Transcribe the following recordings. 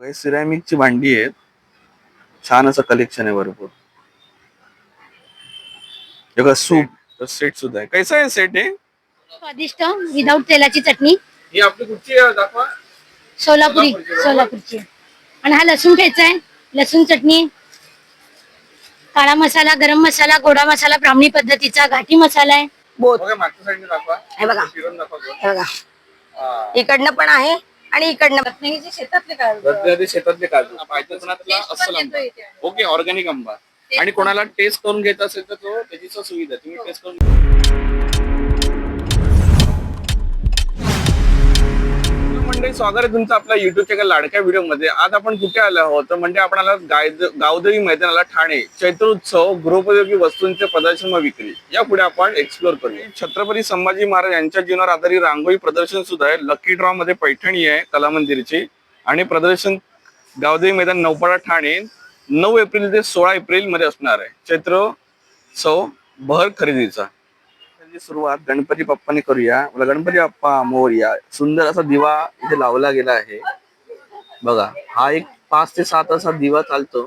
सिरॅमिकची भांडी आहेत. छान असं कलेक्शन आहे भरपूर. हे बघा सूप सेट सुद्धा आहे. कैसा आहे सेट आहे स्वादिष्ट विदाऊट तेलाची चटणी. ही आपली कुठची आहे? दाखवा. सोलापुरी सोलापूरची. आणि हा लसूण घ्यायचा आहे. लसूण चटणी. काळा मसाला गरम मसाला गोडा मसाला ब्राह्मणी पद्धतीचा घाटी मसाला आहे. बोत बघा मागच्या साईडने दाखवा. हे बघा. फिरून दाखवा. तो. हे बघा. हा. इकडनं पण आहे. आणि इकडनं. रत्नागिरीचे शेतातले रत्नागिरी शेतातले काजू. पायथनातला Taste पण अस्सल येतो आंबा इथे. ओके ऑर्गॅनिक आंबा आणि कोणाला टेस्ट करून घ्यायचा असेल तर तो त्याची सुविधा आहे. तुम्ही टेस्ट करून मंडळी स्वागत आहे तुमचं आपल्या युट्यूबच्या एका लाडक्या व्हिडिओमध्ये. आज आपण कुठे आलो आहोत? म्हणजे आपण आला गायद- गावदेवी मैदानाला ठाणे. चैत्रोत्सव गृहोपयोगी वस्तूंचे प्रदर्शन व विक्री. या पुढे आपण एक्सप्लोर करूया. छत्रपती संभाजी महाराज यांच्या जीवनावर आधारित रांगोळी प्रदर्शन सुद्धा आहे. लकी ड्रॉ मध्ये पैठणी आहे कला मंदिरची. आणि प्रदर्शन गावदेवी मैदान नौपाडा ठाणे नऊ एप्रिल ते सोळा एप्रिलमध्ये असणार आहे. चैत्र उत्सव भर खरेदीचा. त्याची सुरुवात गणपती बाप्पाने करूया. मला गणपती बाप्पा मोरया. सुंदर असा दिवा इथे लावला गेला आहे. बघा हा एक पाच ते सात असा दिवा चालतो.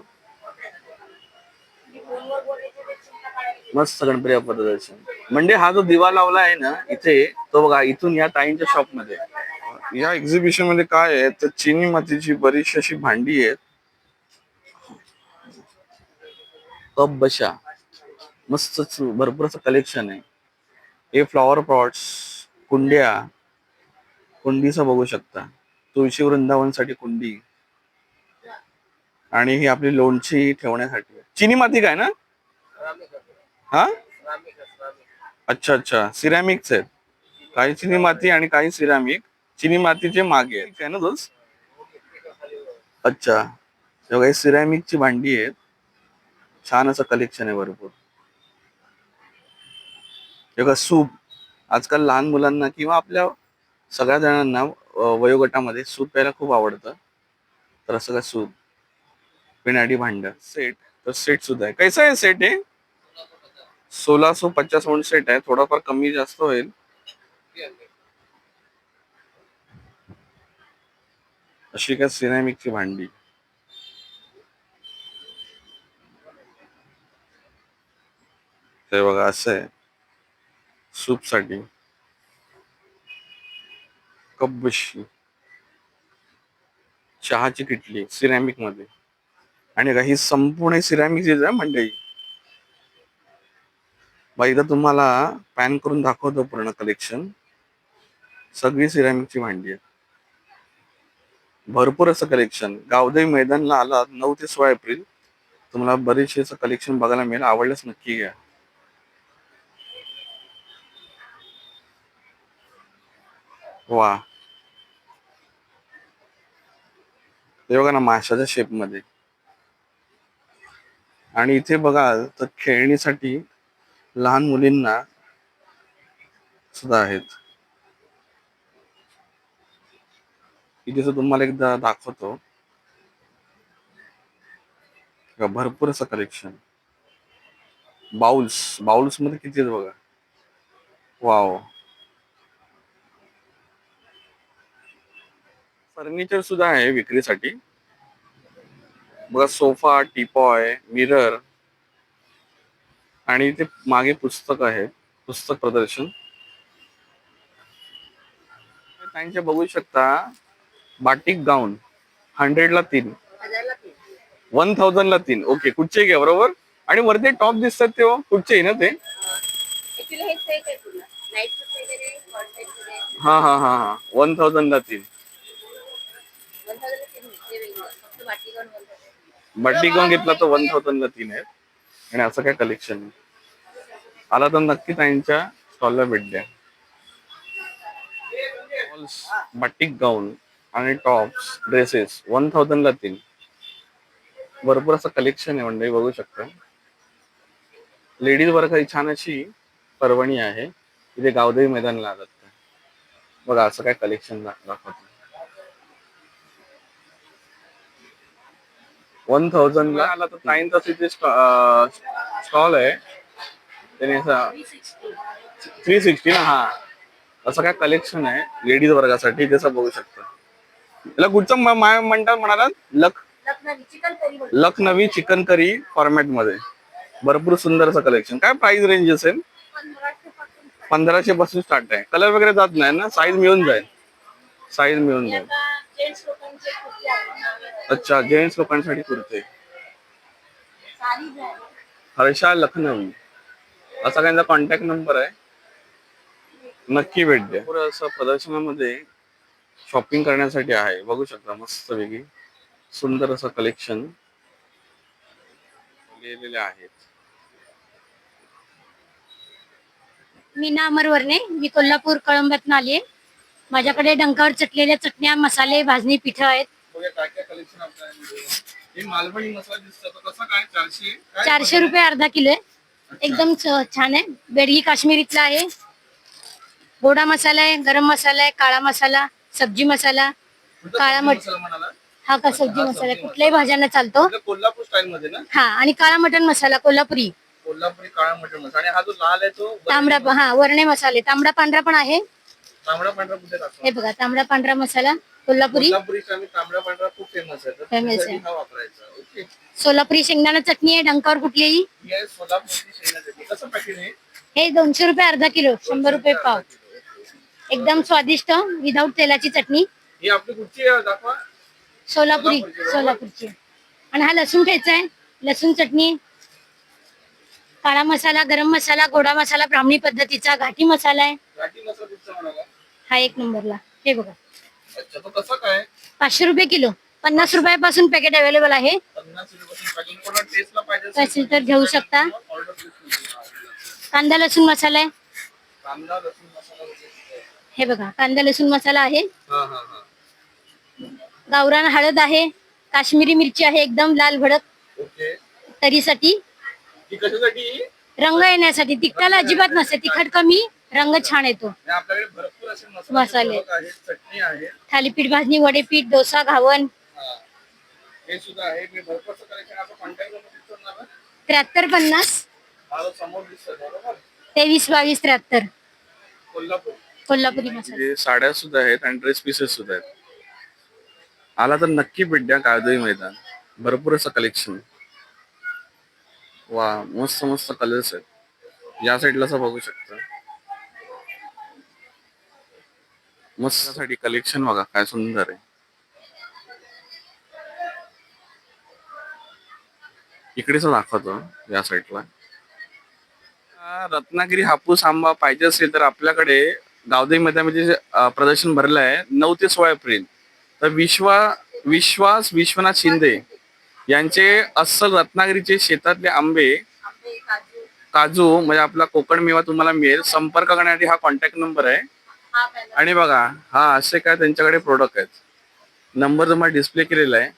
मस्त गणपती बाप्पा दर्शन. म्हणजे हा जो दिवा लावला आहे ना इथे तो बघा इथून या ताईंच्या शॉपमध्ये. या एक्झिबिशनमध्ये काय आहे तर चिनी मातीची बरीचशी अशी भांडी आहेत. कप बशा. मस्त भरपूर असं कलेक्शन आहे. हे फ्लॉवर पॉट्स कुंड्या कुंडीचं बघू शकता. तुळशी वृंदावनसाठी कुंडी. आणि ही आपली लोणची ठेवण्यासाठी. चिनी माती काय ना? हा? अच्छा अच्छा. सिरॅमिक्स आहेत. काही चिनी माती आणि काही सिरॅमिक चिनी मातीचे मागे आहेत. काय ना दोस अच्छा. काही सिरॅमिकची भांडी आहेत. छान असं कलेक्शन आहे भरपूर. किंवा बघा सूप. आजकाल लहान मुलांना किंवा आपल्या सगळ्या जणांना वयोगटामध्ये सूप प्यायला खूप आवडतं. तर असं काय सूप? पिनाडी भांड. सेट. तर सेट सुद्धा आहे. कैसा आहे सेट हे? सोळा सो पचास म्हणून सेट आहे. थोडाफार कमी जास्त होईल. अशी काय सिरॅमिकची भांडी. ते बघा असं आहे. सूपसाठी कपबशी चहाची किटली सिरॅमिकमध्ये. आणि काही संपूर्ण सिरॅमिक आहे मंडळी बा एकदा तुम्हाला पॅन करून दाखवतो पूर्ण कलेक्शन सगळी सिरॅमिकची भांडी आहे भरपूर असं कलेक्शन गावदेवी मैदानला आला नऊ ते सोळा एप्रिल. तुम्हाला बरेचसे असं कलेक्शन बघायला मिळेल. आवडल्यास नक्की घ्या. वा. हे बघा ना माशाच्या शेपमध्ये आणि इथे बघाल तर खेळणीसाठी लहान मुलींना सुद्धा आहेत. इथे तुम्हाला एकदा दाखवतो. भरपूर असं कलेक्शन बाउल्स बाउल्समध्ये किती आहेत बघा. वाव. फर्निचर सुद्धा आहे विक्रीसाठी. बघा सोफा टीपॉय मिरर आणि इथे मागे पुस्तक आहे पुस्तक प्रदर्शन. त्यांच्या बघू शकता बाटिक गाऊन हंड्रेड ला तीन. वन थाउजंड ला तीन. ओके कुठचे घ्या बरोबर? आणि वरती टॉप दिसतात ते हो, कुठचे आहे ना ते? हा हा हा हा वन थाउजंड ला तीन. बड्डी गाऊन घेतला तर वन थाउजंडला तीन आहेत आणि असं काय कलेक्शन आला तर नक्की त्यांच्या स्टॉलला भेट द्या. बटिक गाऊन आणि टॉप्स ड्रेसेस वन थाउजंडला तीन. भरपूर असं कलेक्शन आहे म्हणजे बघू शकता. लेडीज वर्ग ही छान अशी पर्वणी आहे. तिथे गावदेवी मैदानला आलात बघा असं काय कलेक्शन दाखवतो. वन थाउजंड ला? आला तर नाईन तास इथे स्टॉल आहे. त्याने असा थ्री सिक्स्टी ना हा. असं काय कलेक्शन आहे लेडीज वर्गासाठी जसं बघू शकता. याला कुठचं म्हणतात म्हणाला लख लखनवी चिकन करी फॉर्मॅटमध्ये. भरपूर सुंदर असं कलेक्शन काय प्राइस रेंज असेल? पंधराशे पासून स्टार्ट आहे. कलर वगैरे जात नाही ना साईज मिळून जाईल. साईज मिळून जाईल. अच्छा जेंट्स लोकांसाठी कुर्ते. हर्षा लखनवी असा त्यांचा कॉन्टॅक्ट नंबर आहे. नक्की भेट द्या. पुरं असं प्रदर्शनामध्ये शॉपिंग करण्यासाठी आहे. बघू शकता मस्त वेगळी सुंदर असं कलेक्शन लिहिलेले आहेत. मीना अमर वर्णे मी कोल्हापूर कळंब्यातून आली आहे माझ्याकडे डंकावर चटलेल्या चटण्या मसाले भाजणी पिठं आहेत. चारशे? रुपये अर्धा किलो आहे. एकदम छान आहे. बेडगी काश्मीरीतला आहे. गोडा मसाला आहे गरम मसाला आहे काळा मसाला सब्जी मसाला काळा मट- मसाला हा का सब्जी मसाला कुठल्याही भाज्यांना चालतो. कोल्हापूर स्टाईल मध्ये ना? हा आणि काळा मटण मसाला कोल्हापुरी. कोल्हापुरी काळा मटण मसाला. आणि हा जो लाल आहे तो तांबडा हा वरणे मसाले. तांबडा पांढरा पण आहे. तांबडा पांढरा कुठे टाकतो हे बघा तांबडा पांढरा मसाला कोल्हापुरी. कोल्हापुरी आम्ही तांबडा पांढरा खूप फेमस आहे. तर Famous आहे. त्यासाठी हा वापरायचा ओके? सोलापुरी शेंगदाणा चटणी आहे डंकावर कुठलीही. ही आहे सोलापूरची शेंगा चटणी. कसं पॅकेट आहे? हे दोनशे रुपये अर्धा किलो शंभर रुपये पाव. एकदम स्वादिष्ट विदाऊट तेलाची चटणी. ही आपली कुठची आहे? दाखवा. सोलापुरी सोलापूरची, आणि हा लसूण घ्यायचा आहे. लसूण चटणी काळा मसाला गरम मसाला गोडा मसाला ब्राह्मणी पद्धतीचा घाटी मसाला आहे. घाटी मसाला कुठचा म्हणाला? हा एक नंबरला. हे बघा. अच्छा तो कसा काय? पाचशे रुपये किलो. पन्नास रुपयापासून पॅकेट अवेलेबल आहे. पन्नास रुपयापासून पॅकेट कोणाला टेस्टला पाहिजे असेल तर घेऊ शकता. कांदा कांदा लसूण मसाला आहे. लसूण मसाला वगैरे. हे बघा कांदा लसूण मसाला आहे. हा हा हा. गावरान हळद आहे. काश्मीरी मिरची आहे एकदम लाल भडक. ओके. तरीसाठी. ही कशासाठी? रंग येण्यासाठी. तिखटाला अजिबात नसते. तिखट कमी. रंग छान येतो. आणि आपल्याकडे भरपूर असे मसाले मसाले. आहेत चटणी आहे. थालीपीठ भाजणी वडेपीठ डोसा घावन. हा. हे सुद्धा आहे. मी भरपूर कलेक्शन आपण कॉन्टॅक्ट नंबर दिसतो ना बा? त्र्याहत्तर पन्नास. हा जो समोर दिसतोय बरोबर? तेवीस बावीस त्र्याहत्तर. कोल्हापूर. कोल्हापुरी मसाला. हे साड्या सुद्धा आहेत आणि ड्रेस पीसेस सुद्धा आहेत. आला तर नक्की भेट द्या काळदई मैदान. भरपूर असं कलेक्शन वा मस्त मस्त कलर्स आहेत. या साईडला असं बघू शकता. मस्त. कलेक्शन बघा काय सुंदर आहे. इकडेच दाखवतो या साईडला रत्नागिरी हापूस आंबा पाहिजे असेल तर आपल्याकडे गावदेवी मैदानामध्ये प्रदर्शन भरलं आहे नऊ ते सोळा एप्रिल. तर विश्वा विश्वास विश्वनाथ शिंदे यांचे अस्सल रत्नागिरीचे शेतातले आंबे काजू म्हणजे आपला कोकण मेवा तुम्हाला मिळेल. संपर्क करण्यासाठी हा कॉन्टॅक्ट नंबर आहे. आणि बघा हा असे काय त्यांच्याकडे प्रोडक्ट आहेत. नंबर तुम्हाला डिस्प्ले केलेला आहे.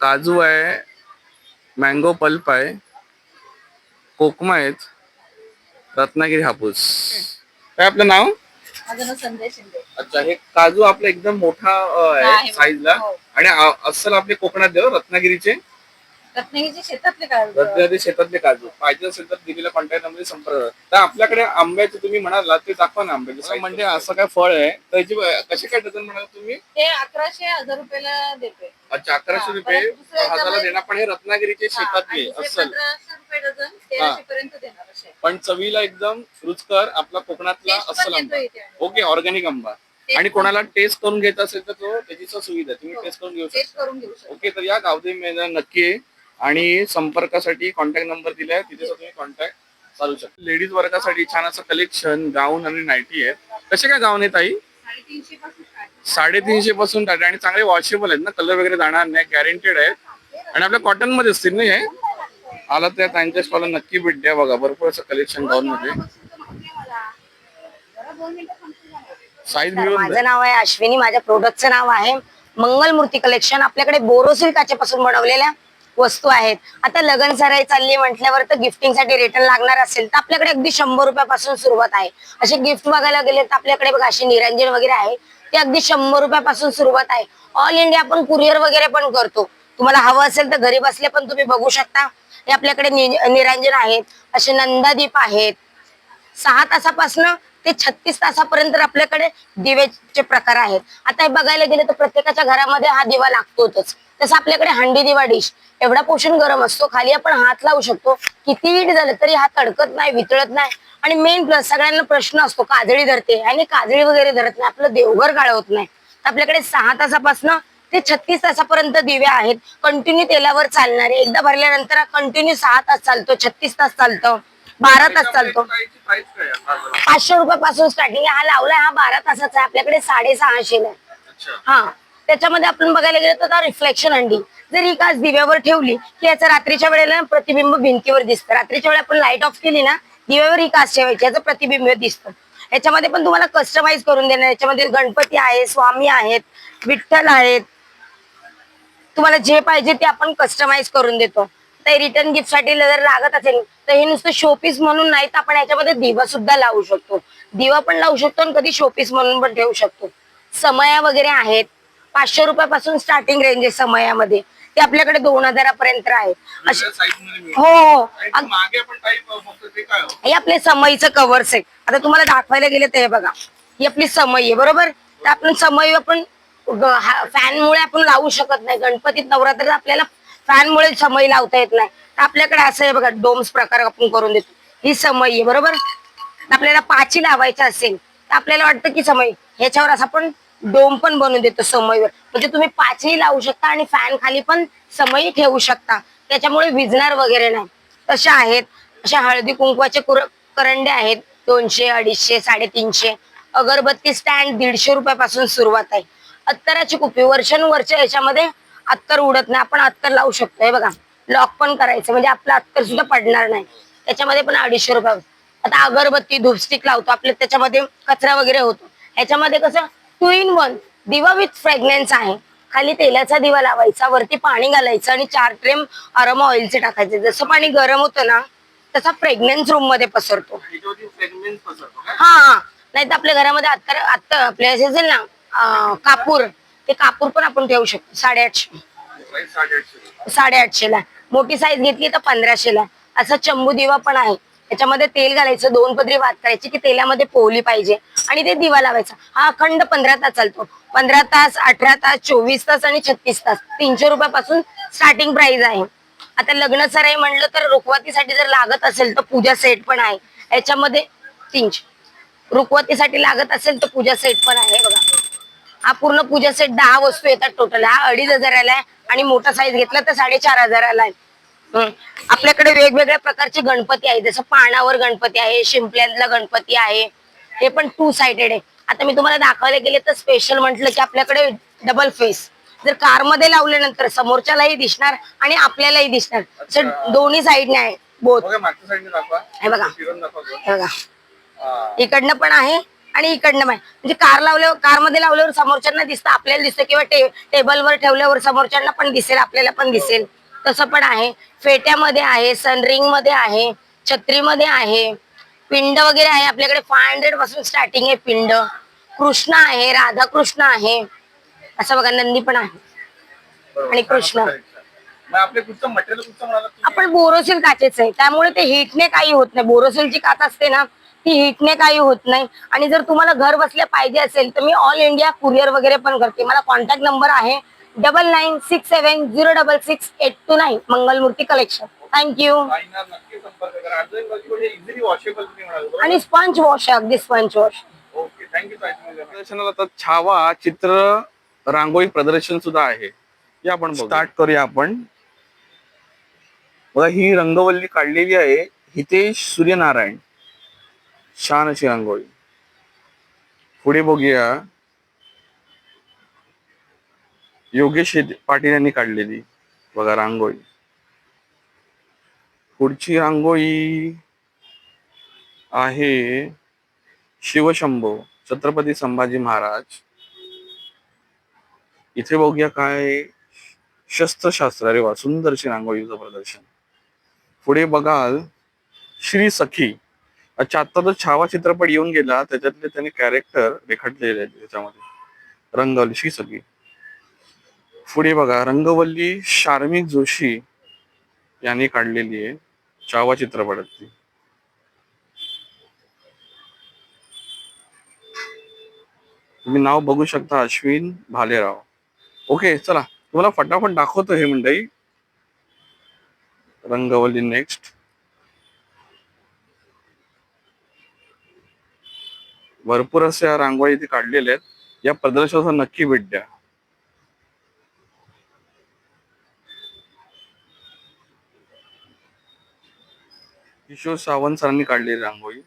काजू आहे मँगो पल्प आहे कोकमा आहेत रत्नागिरी हापूस. काय आपलं नाव? अच्छा हे काजू आपला एकदम मोठा आहे साईजला हो. आणि अस्सल आपले कोकणात देव रत्नागिरीचे. रत्नागिरीचे शेतातले काजू रत्नागिरी शेतातले काजू पाहिजे असेल तर दिलेल्या कॉन्टॅक्ट नंबर संपर्क करा. तर आपल्याकडे आंब्याचे तुम्ही म्हणाला ते दाखवा ना आंब्याचे म्हणजे असं काय फळ आहे? त्याची कसे काय डझन म्हणाल तुम्ही? ते अकराशे हजार रुपयाला देते अच्छा अकराशे हा, रुपये परत दुसरं हजारला देणार पण हे रत्नागिरीचे शेतातले अस्सल पंधराशे रुपये डझन तेराशे पर्यंत देणार असे. पण चवीला एकदम रुचकर आपला कोकणातला Taste पण अस्सल येतो आंबा. इथे. ओके ऑर्गॅनिक आंबा. आणि कोणाला टेस्ट करून घ्यायचा असेल तर तो त्याची सुविधा आहे. तुम्ही टेस्ट करून घेऊ शकता. टेस्ट करून घेऊ शकतो. ओके तर या गावदेवी मैदान नक्की आहे. आणि संपर्कासाठी कॉन्टॅक्ट नंबर दिलाय तिथे सुद्धा तुम्ही कॉन्टॅक्ट चालू शकता लेडीज वर्गासाठी छान असं कलेक्शन गाऊन आणि नाईटी आहे कसे काय गाऊन आहे ताई? साडेतीनशे पासून start. साडेतीनशे पासून टाटा आणि चांगले वॉशेबल आहेत ना कलर वगैरे जाणार नाही गॅरंटेड आहेत. आणि आपल्या कॉटनमध्ये असतील ना हे? आला तर त्यांच्या स्टॉलला नक्की भेट द्या बघा. भरपूर असं कलेक्शन गाऊन मध्ये. साईज मिळून माझं नाव आहे अश्विनी. माझ्या प्रोडक्टचं नाव आहे मंगलमूर्ती कलेक्शन आपल्याकडे बोरोसिल काचेपासून बनवलेल्या वस्तू आहेत. आता लगन सराई चालली म्हटल्यावर तर गिफ्टिंगसाठी रिटर्न लागणार असेल तर आपल्याकडे अगदी शंभर रुपयापासून सुरुवात आहे. असे गिफ्ट बघायला गेले तर आपल्याकडे बघा असे निरंजन वगैरे आहे ते अगदी शंभर रुपयापासून सुरुवात आहे. ऑल इंडिया आपण कुरिअर वगैरे पण करतो. तुम्हाला हवं असेल तर घरी बसले पण तुम्ही बघू शकता. हे आपल्याकडे निरंजन आहेत असे नंदादीप आहेत. सहा तासापासून ते छत्तीस तासापर्यंत आपल्याकडे दिव्याचे प्रकार आहेत. आता हे बघायला गेले तर प्रत्येकाच्या घरामध्ये हा दिवा लागतोच. तसं आपल्याकडे हंडी दिवा डिश एवढा पोषण गरम असतो खाली आपण हात लावू शकतो. किती झालं तरी हात अडकत नाही वितळत नाही. आणि मेन प्लस सगळ्यांना प्रश्न असतो काजळी धरते. आणि काजळी वगैरे धरत नाही आपलं देवघर काळ होत नाही आपल्याकडे सहा तासापासून ते छत्तीस तासापर्यंत दिवे आहेत. कंटिन्यू तेलावर चालणारे. एकदा भरल्यानंतर कंटिन्यू सहा तास चालतो छत्तीस तास चालतो बारा तास चालतो? पाचशे रुपयापासून स्टार्टिंग हा लावलाय हा बारा तासाचा आहे. आपल्याकडे साडेसहाशे हा. त्याच्यामध्ये आपण बघायला गेलो तर रिफ्लेक्शन अंडी जर ही काच दिव्यावर ठेवली की याचं रात्रीच्या वेळेला प्रतिबिंब भिंतीवर दिसतं. रात्रीच्या वेळेला आपण लाइट ऑफ केली ना दिव्यावर ही काच ठेवायची याचं प्रतिबिंब दिसतं. याच्यामध्ये पण तुम्हाला कस्टमाइज करून देणार. याच्यामध्ये गणपती आहे स्वामी आहेत विठ्ठल आहेत. तुम्हाला जे पाहिजे ते आपण कस्टमाइज करून देतो. तर रिटर्न गिफ्टसाठी जर लागत असेल तर हे नुसतं शोपीस म्हणून नाही तर आपण याच्यामध्ये दिवा सुद्धा लावू शकतो. दिवा पण लावू शकतो आणि कधी शोपीस म्हणून पण ठेवू शकतो. समया वगैरे आहेत. पाचशे रुपयापासून स्टार्टिंग रेंज आहे समयामध्ये. ते आपल्याकडे दोन हजारापर्यंत आहे. हो हो. हो? आपले समईचं कव्हर्स आहे आता तुम्हाला दाखवायला गेले ते हे बघा. ही आपली समई आहे बरोबर? तर आपण समई आपण फॅनमुळे आपण लावू शकत नाही. गणपतीत नवरात्रात आपल्याला फॅनमुळे समई लावता येत नाही. तर आपल्याकडे असं आहे बघा डोम्स प्रकार आपण करून देतो. ही समई आहे बरोबर? तर आपल्याला पाची लावायचं असेल तर आपल्याला वाटतं की समई ह्याच्यावर असं आपण डोम पण बनवून देतो समईवर. म्हणजे तुम्ही पाचही लावू शकता आणि फॅन खाली पण समई ठेवू शकता. त्याच्यामुळे विजणार वगैरे नाही. तशा आहेत. अशा हळदी कुंकवाचे करंडे आहेत. दोनशे अडीचशे साडेतीनशे. अगरबत्ती स्टँड दीडशे रुपयापासून सुरुवात आहे. अत्तराची कुपी. वर्षानुवर्ष याच्यामध्ये अत्तर उडत नाही. आपण अत्तर लावू शकतो. हे बघा. लॉक पण करायचं. म्हणजे आपलं अत्तर सुद्धा पडणार नाही. त्याच्यामध्ये पण अडीचशे रुपये आता अगरबत्ती धूपस्टिक लावतो. आपल्या त्याच्यामध्ये कचरा वगैरे होतो. ह्याच्यामध्ये कसं? टू इन वन दिवा विथ फ्रेग्रन्स आहे. खाली तेलाचा दिवा लावायचा वरती पाणी घालायचं आणि चार ट्रेम अरोमा ऑइलचे टाकायचे. जसं पाणी गरम होतं ना तसा फ्रेग्रन्स रूममध्ये पसरतो. हा हा. नाही तर आपल्या घरामध्ये आता आता आपल्या असे असेल ना कापूर. ते कापूर पण आपण ठेवू शकतो. साडेआठशे. प्राइस साडेआठशे ला. मोठी साईज घेतली तर पंधराशे ला. असा चंबू दिवा पण आहे. त्याच्यामध्ये तेल घालायचं. दोन पदरी वाद करायची की तेलामध्ये पोहली पाहिजे. आणि ते दिवा लावायचा. हा अखंड पंधरा तास चालतो. पंधरा तास अठरा तास चोवीस तास आणि छत्तीस तास. तीनशे रुपयापासून स्टार्टिंग प्राइस आहे. आता लग्न सराई म्हणलं तर रुखवातीसाठी जर लागत असेल तर पूजा सेट पण आहे. याच्यामध्ये तीनशे. रुखवतीसाठी लागत असेल तर पूजा सेट पण आहे बघा. हा पूर्ण पूजा सेट दहा वस्तू येतात टोटल हा अडीच हजाराला आहे आणि मोठा साईज घेतला तर साडेचार हजाराला आहे. हम्म. आपल्याकडे वेगवेगळ्या प्रकारचे गणपती आहे जसं पानावर गणपती आहे शिंपल्यातला गणपती आहे. हे पण टू साइडेड आहे. आता मी तुम्हाला दाखवायला गेले तर स्पेशल म्हटलं की आपल्याकडे डबल फेस जर कारमध्ये लावल्यानंतर समोरच्यालाही दिसणार आणि आपल्यालाही दिसणार. दोन्ही साईडने आहे. बोथ हे बघा. बघा. इकडनं पण आहे आणि इकडनं पण आहे. म्हणजे कार लावल्यावर कारमध्ये लावल्यावर समोरच्यांना दिसतं आपल्याला दिसतं किंवा टे, टेबलवर ठेवल्यावर समोरच्यांना पण दिसेल आपल्याला पण दिसेल. तसं पण आहे. फेट्यामध्ये आहे सनरिंगमध्ये आहे छत्रीमध्ये आहे. पिंड वगैरे आहे आपल्याकडे फाय हंड्रेडपासून स्टार्टिंग आहे पिंड. कृष्ण आहे राधाकृष्ण आहे. असं बघा नंदी पण आहे. आणि कृष्ण. आपण बोरोसिल काचेच आहे. त्यामुळे ते हिटने काही होत नाही. बोरोसिलची काच असते ना ती हिटने काही होत नाही. आणि जर तुम्हाला घर बसल्या पाहिजे असेल तर मी ऑल इंडिया कुरिअर वगैरे पण करते. मला कॉन्टॅक्ट नंबर आहे double nine six seven zero double six eight two nine Mangalmurti collection thank you बरोबर? आणि स्पंज वॉश अगदी स्पंज वॉश प्रदर्शनाला आता छावा चित्र रांगोळी प्रदर्शन सुद्धा आहे. हे आपण स्टार्ट करूया आपण. बघा ही रंगवल्ली काढलेली आहे हितेश सूर्यनारायण. छान अशी रांगोळी. पुढे बघूया. योगेश पाटील यांनी काढलेली बघा रांगोळी. पुढची रांगोळी आहे शिवशंभो छत्रपती संभाजी महाराज. इथे बघूया काय शस्त्रशास्त्र अरे वा सुंदरशी रांगोळीचं प्रदर्शन. पुढे बघाल श्री सखी. अच्छा आता जो छावा चित्रपट येऊन गेला त्याच्यातले त्यांनी कॅरेक्टर रेखाटलेले आहेत त्याच्यामध्ये. रंगवली श्री सखी. पुढे बघा रंगवल्ली शार्मिक जोशी. यांनी काढलेली आहे. छावा चित्रपटातली तुम्ही नाव बघू शकता अश्विन भालेराव. ओके चला. तुम्हाला फटाफट दाखवतो हे मंडई रंगवली नेक्स्ट भरपूर अशा रांगोळी इथे काढलेल्या आहेत. या प्रदर्शनाचा नक्की भेट द्या. किशोर सावंत सरांनी काढलेली रांगोळी.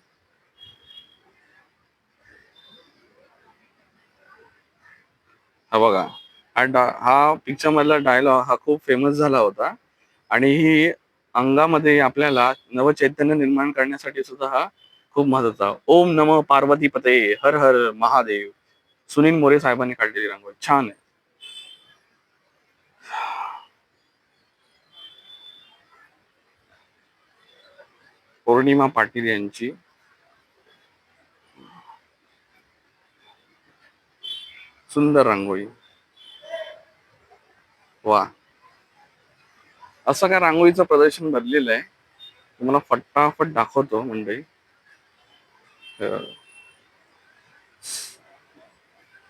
हा बघा हा डा हा पिक्चर मधला डायलॉग हा खूप फेमस झाला होता. आणि ही अंगामध्ये आपल्याला नवचैतन्य निर्माण करण्यासाठी सुद्धा हा खूप महत्त्वाचा ओम नम पार्वती पते हर हर महादेव. सुनील मोरे साहेबांनी काढलेली रांगोळी. छान आहे. पौर्णिमा पाटील यांची. सुंदर रांगोळी. वा. असं काय रांगोळीचं प्रदर्शन भरलेलं आहे. तुम्हाला फटाफट दाखवतो मंडळी.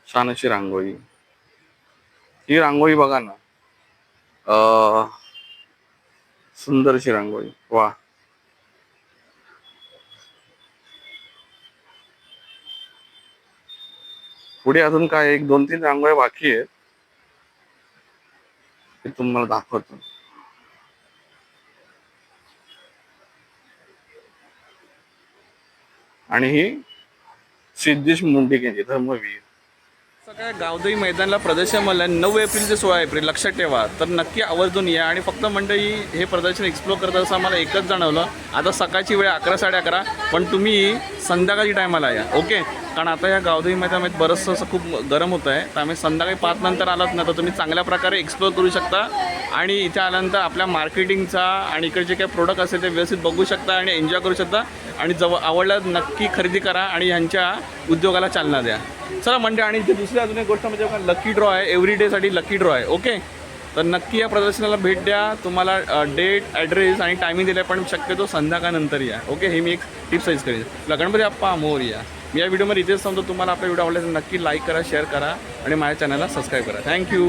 छान अशी रांगोळी. ही रांगोळी बघा ना. सुंदरशी सुंदर अशी रांगोळी. वा. पुढे अजून काय एक दोन तीन रांगोळ्या बाकी आहेत. ते तुम्हाला दाखवतो. आणि ही सिद्धेश मुंडे धर्मवीर. सगळ्या गावदेवी मैदानाला प्रदर्शन मला नऊ एप्रिल ते सोळा एप्रिल लक्षात ठेवा. तर नक्की आवर्जून या आणि फक्त मंडळी हे प्रदर्शन एक्सप्लोर करत असं मला एकच जाणवलं. आता सकाळची वेळ अकरा साडे अकरा पण तुम्ही संध्याकाळची टायमाला या. ओके कारण आता या गावदेवी मैदानामध्ये बरंचसं असं खूप गरम होतं आहे. त्यामुळे संध्याकाळी पाच नंतर आलात ना तर तुम्ही चांगल्या प्रकारे एक्सप्लोर करू शकता. आणि इथे आल्यानंतर आपल्या मार्केटिंगचा आणि इकडे जे काही प्रोडक्ट असेल ते व्यवस्थित बघू शकता आणि एन्जॉय करू शकता. आणि जवळ आवडल्यास नक्की खरेदी करा आणि ह्यांच्या उद्योगाला चालना द्या. चला म्हणजे आणि इथे दुसरी अजून एक गोष्ट म्हणजे लकी ड्रॉ आहे. एव्हरी डेसाठी लकी ड्रॉ आहे. ओके तर नक्की या प्रदर्शनाला भेट द्या. तुम्हाला डेट ॲड्रेस आणि टायमिंग दिलं पण शक्यतो संध्याकाळनंतर या. ओके हे मी एक टिप साईज करेन. गणपती आप्पा मोर या या व्हिडिओमध्ये इथेच समजा तुम्हाला आपला व्हिडिओ आवडला तर नक्की लाईक करा शेअर करा आणि माझ्या चॅनलला सबस्क्राईब करा. थँक्यू